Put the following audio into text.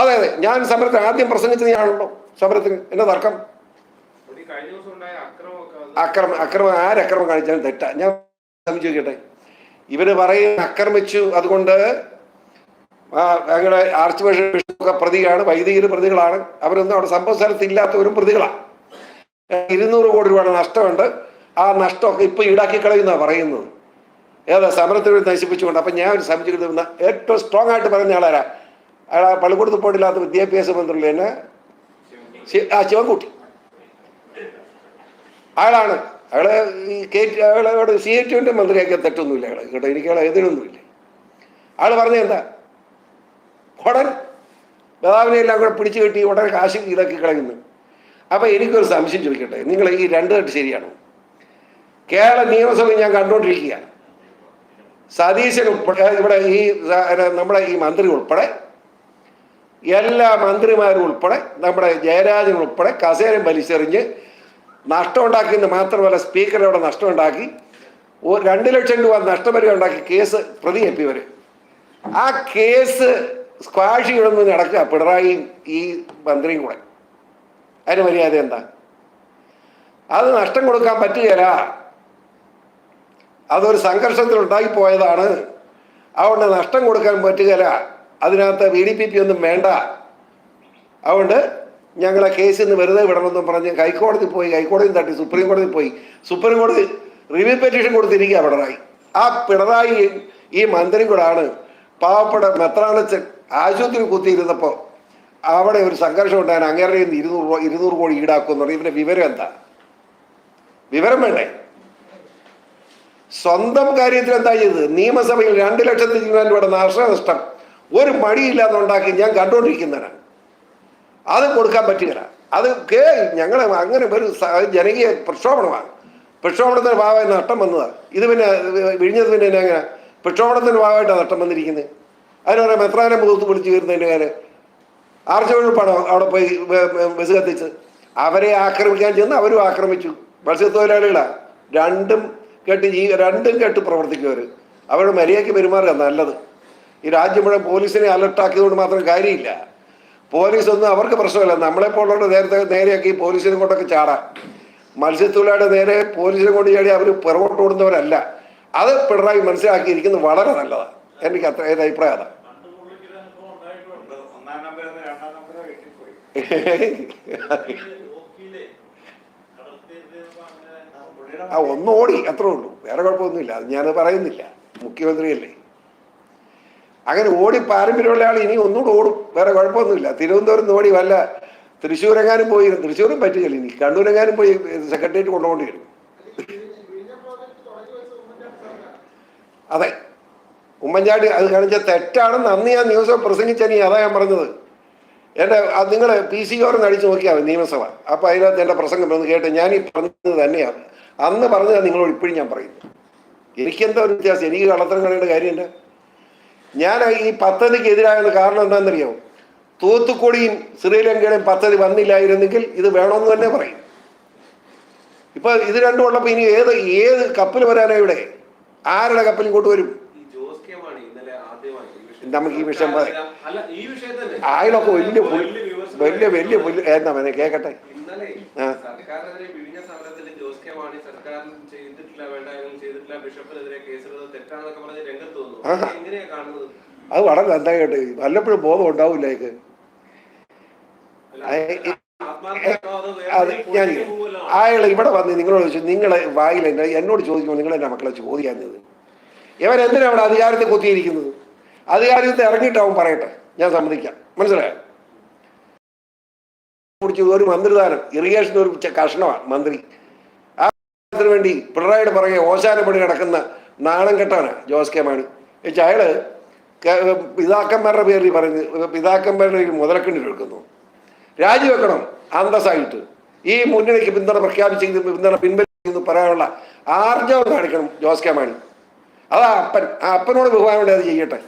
അതെ അതെ. ഞാൻ സമരത്തിന് ആദ്യം പ്രസംഗിച്ചത് ഞാനുണ്ടോ സമരത്തിന് എന്നെ തർക്കം. അക്രമം അക്രമം ആരക്രമം കാണിച്ചാലും തെറ്റാ. ഞാൻ ചോദിക്കട്ടെ ഇവർ പറയുന്ന അക്രമിച്ചു അതുകൊണ്ട് ഞങ്ങളുടെ ആർച്ച് ബിഷപ്പ് ഒക്കെ പ്രതിയാണ് വൈദികര് പ്രതികളാണ്. അവരൊന്നും അവിടെ സംഭവ സ്ഥലത്ത് ഇല്ലാത്തവരും പ്രതികളാണ് ഇരുന്നൂറ് കോടി രൂപയുടെ നഷ്ടമുണ്ട്. ആ നഷ്ടമൊക്കെ ഇപ്പൊ ഈടാക്കി കളയുന്ന പറയുന്നത്. ഏതാ? സമരത്തിൽ നശിപ്പിച്ചുകൊണ്ട്. അപ്പം ഞാൻ ഒരു സംശയിക്കുന്ന ഏറ്റവും സ്ട്രോങ് ആയിട്ട് പറയുന്ന ആളാരാ? അയാൾ പള്ളിക്കൂടത്ത് പോയിട്ടില്ലാത്ത വിദ്യാഭ്യാസ മന്ത്രി തന്നെ ആ ശിവൻകുട്ടി. അയാളാണ്. അയാളെ ഈ കെ അയാളോട് സി എ ടിന്റെ മന്ത്രിയാക്കിയ തെറ്റൊന്നുമില്ല അയാൾ കേട്ടോ എനിക്ക് അയാളെ എതിരൊന്നുമില്ല അയാൾ പറഞ്ഞ എന്താ? ഉടൻ പിതാവിനെ എല്ലാം കൂടെ പിടിച്ചു കെട്ടി ഉടനെ കാശ് ഇതാക്കി കളയുന്നു. അപ്പൊ എനിക്കൊരു സംശയം ചോദിക്കട്ടെ? നിങ്ങൾ ഈ രണ്ട് കെട്ട് ശരിയാണോ? കേരള നിയമസഭ ഞാൻ കണ്ടുകൊണ്ടിരിക്കുക സതീശൻ ഉൾപ്പെടെ ഇവിടെ ഈ നമ്മുടെ ഈ മന്ത്രി ഉൾപ്പെടെ എല്ലാ മന്ത്രിമാരും ഉൾപ്പെടെ നമ്മുടെ ജയരാജൻ ഉൾപ്പെടെ കസേരം വലിച്ചെറിഞ്ഞ് നഷ്ടമുണ്ടാക്കിയെന്ന് മാത്രമല്ല സ്പീക്കർ അവിടെ നഷ്ടമുണ്ടാക്കി. രണ്ട് ലക്ഷം രൂപ നഷ്ടപരിഹാരം ഉണ്ടാക്കി കേസ് പ്രതി എപ്പി വരെ. ആ കേസ് സ്ക്വാഷ് ഇടുന്ന നടക്കുക പിണറായിയും ഈ മന്ത്രിയും കൂടെ. അതിന് മര്യാദ എന്താ? അത് നഷ്ടം കൊടുക്കാൻ പറ്റുകയില്ല. അതൊരു സംഘർഷത്തിൽ ഉണ്ടായിപ്പോയതാണ് അതുകൊണ്ട് നഷ്ടം കൊടുക്കാൻ പറ്റുകയില്ല. അതിനകത്ത് വി ഡി പി പി ഒന്നും വേണ്ട. അതുകൊണ്ട് ഞങ്ങളെ കേസിൽ നിന്ന് വെറുതെ വിടണമെന്നും പറഞ്ഞ് ഹൈക്കോടതി പോയി ഹൈക്കോടതി തട്ടി സുപ്രീം കോടതി പോയി. സുപ്രീം കോടതി റിവ്യൂ പെറ്റീഷൻ കൊടുത്തിരിക്കുക പിണറായി. ആ പിണറായി ഈ മന്ത്രി കൂടാണ്. പാവപ്പെട്ട മെത്രാണച്ചൻ ആശുപത്രി കുത്തിയിരുന്നപ്പോൾ അവിടെ ഒരു സംഘർഷം ഉണ്ടായാൽ അങ്ങേരുടെ ഇരുന്നൂറ് ഇരുന്നൂറ് കോടി ഈടാക്കുമെന്ന് പറയും ഇവരുടെ വിവരം എന്താ? വിവരം വേണ്ടേ? സ്വന്തം കാര്യത്തിൽ എന്താ ചെയ്തത്? നിയമസഭയിൽ രണ്ട് ലക്ഷത്തി രൂപയുടെ നാശനഷ്ടം ഒരു മടിയില്ലാതെ ഉണ്ടാക്കി ഞാൻ കണ്ടുകൊണ്ടിരിക്കുന്നതാണ് അത് കൊടുക്കാൻ പറ്റുകയില്ല. അത് കേ ഞങ്ങൾ അങ്ങനെ ഒരു ജനകീയ പ്രക്ഷോഭണമാണ് പ്രക്ഷോഭണത്തിന് ഭാഗമായി നഷ്ടം വന്നതാണ് ഇത് പിന്നെ വിഴിഞ്ഞത് പിന്നെ എങ്ങനെ പ്രക്ഷോഭണത്തിന് ഭാഗമായിട്ടാണ് നഷ്ടം വന്നിരിക്കുന്നത്. അതിന് പറയാം എത്രാനെ മുഖത്ത് വിളിച്ചു കയറുന്നതിന്റെ കാര്യം ആർച്ചവെളുപ്പാണോ അവിടെ പോയി ബസ് കത്തിച്ച് അവരെ ആക്രമിക്കാൻ ചെന്ന് അവരും ആക്രമിച്ചു. മത്സ്യത്തൊഴിലാളികളാണ് രണ്ടും കെട്ട് ജീ രണ്ടും കേട്ട് പ്രവർത്തിക്കുവർ അവരുടെ മര്യാദയ്ക്ക് പെരുമാറുക നല്ലത്. ഈ രാജ്യം മുഴുവൻ പോലീസിനെ അലർട്ടാക്കിയതുകൊണ്ട് മാത്രം കാര്യമില്ല. പോലീസ് ഒന്നും അവർക്ക് പ്രശ്നമല്ല. പോലുള്ളവരുടെ നേരത്തെ നേരെയൊക്കെ ഈ പോലീസിനെ കൊണ്ടൊക്കെ ചാടാം മത്സ്യത്തൊഴിലാളിയുടെ നേരെ പോലീസിനെ കൊണ്ട് ചാടി അവർ പുറകോട്ട് ഓടുന്നവരല്ല. അത് പിണറായി മനസ്സിലാക്കിയിരിക്കുന്നത് വളരെ നല്ലതാണ്. എനിക്ക് അത്ര ഏത് അഭിപ്രായം അതാണ് ഒന്നാം നമ്പർ രണ്ടാം നമ്പർ ആ ഒന്ന് ഓടി അത്രേ ഉള്ളൂ. വേറെ കുഴപ്പമൊന്നുമില്ല. അത് ഞാനത് പറയുന്നില്ല. മുഖ്യമന്ത്രിയല്ലേ. അങ്ങനെ ഓടി പാരമ്പര്യമുള്ള ആൾ ഇനി ഒന്നുകൂടെ ഓടും. വേറെ കുഴപ്പമൊന്നുമില്ല. തിരുവനന്തപുരം ഓടി വല്ല തൃശ്ശൂരെങ്ങാനും പോയി. തൃശ്ശൂരും പറ്റുകയില്ല. ഇനി കണ്ണൂരെങ്ങാനും പോയി സെക്രട്ടേറിയറ്റ് കൊണ്ടുപോകേണ്ടി വരും അതെ. ഉമ്മൻചാണ്ടി അത് കാണിച്ച തെറ്റാണെന്ന് അന്ന് ഞാൻ നിയമസഭ പ്രസംഗിച്ചനി അതാ ഞാൻ പറഞ്ഞത്. എന്റെ നിങ്ങൾ പി സി ഓർന്ന് അടിച്ചു നോക്കിയാൽ നിയമസഭ. അപ്പോൾ അതിനകത്ത് എന്റെ പ്രസംഗം കേട്ട് ഞാൻ ഈ പറഞ്ഞത് തന്നെയാണ് അന്ന് പറഞ്ഞത് നിങ്ങളോട് ഇപ്പോഴും ഞാൻ പറയുന്നു. എനിക്കെന്താ ഒരു വ്യത്യാസം? എനിക്ക് കള്ളത്തരം കളയേണ്ട കാര്യമുണ്ട് ഞാൻ ഈ പദ്ധതിക്ക് എതിരായത് കാരണം എന്താണെന്നറിയാമോ തൂത്തുക്കുടിയും ശ്രീലങ്കയുടെയും പദ്ധതി വന്നില്ലായിരുന്നെങ്കിൽ ഇത് വേണമെന്ന് തന്നെ പറയും. ഇപ്പൊ ഇത് രണ്ടും ഉള്ളപ്പോൾ ഇനി ഏത് ഏത് കപ്പൽ വരാനാ ഇവിടെ? ആരുടെ കപ്പൽ ഇങ്ങോട്ട് വരും? നമുക്ക് ഈ വിഷയം അയാളൊക്കെ വലിയ വലിയ വലിയ മോനെ കേക്കട്ടെ. ആ. സർക്കാരിനെതിരെ വിഴിഞ്ഞ സമരത്തിൽ ജോസ് കെ മാണി സർക്കാർ ചെയ്തിട്ടില്ല വേണ്ട ഇതൊന്നും ചെയ്തിട്ടില്ല ബിഷപ്പിനെതിരെ തെറ്റാണെന്നൊക്കെ പറഞ്ഞ് രംഗത്ത് വന്നു. എങ്ങനെയാ കാണുന്നത്? അത് വളരെ നന്നായിട്ട് വല്ലപ്പോഴും ബോധം ഉണ്ടാവില്ല എനിക്ക് അതോ ഞാൻ? അയാൾ ഇവിടെ വന്ന് നിങ്ങളോട് ചോദിച്ചു നിങ്ങളെ വായിൽ എന്നെ എന്നോട് ചോദിക്കുമ്പോൾ നിങ്ങൾ എന്റെ മക്കളെ ചോദിക്കാഞ്ഞത് ഇവൻ എന്തിനാണ് അവിടെ അധികാരത്തെ കുത്തിയിരിക്കുന്നത് അധികാരത്തെ ഇറങ്ങിയിട്ടാവും പറയട്ടെ. ഞാൻ സമ്മതിക്കാം. മനസ്സിലായോ? ഒരു മന്ത്രിദാനം ഇറിഗേഷൻ ഒരു കഷ്ണമാണ് മന്ത്രി. വേണ്ടി പിണറായിയുടെ പുറകെ ഓശാനപ്പണി നടക്കുന്ന നാണം കെട്ടാണ് ജോസ് കെ മാണി. വെച്ചാൽ അയാൾ ക- പിതാക്കന്മാരുടെ പേരിൽ പറഞ്ഞ് പിതാക്കന്മാരുടെ പേരിൽ മുതലക്കണ്ണി എടുക്കുന്നു. രാജിവെക്കണം അന്തസ്സായിട്ട്. ഈ മുന്നണിക്ക് പിന്തുണ പ്രഖ്യാപിച്ചെങ്കിൽ പിന്തുണ പിൻവലിക്കുന്നു പറയാനുള്ള ആർജവം കാണിക്കണം ജോസ് കെ മാണി. അതാ അപ്പൻ ആ അപ്പനോട് ബഹുമാനം അത് ചെയ്യട്ടെ.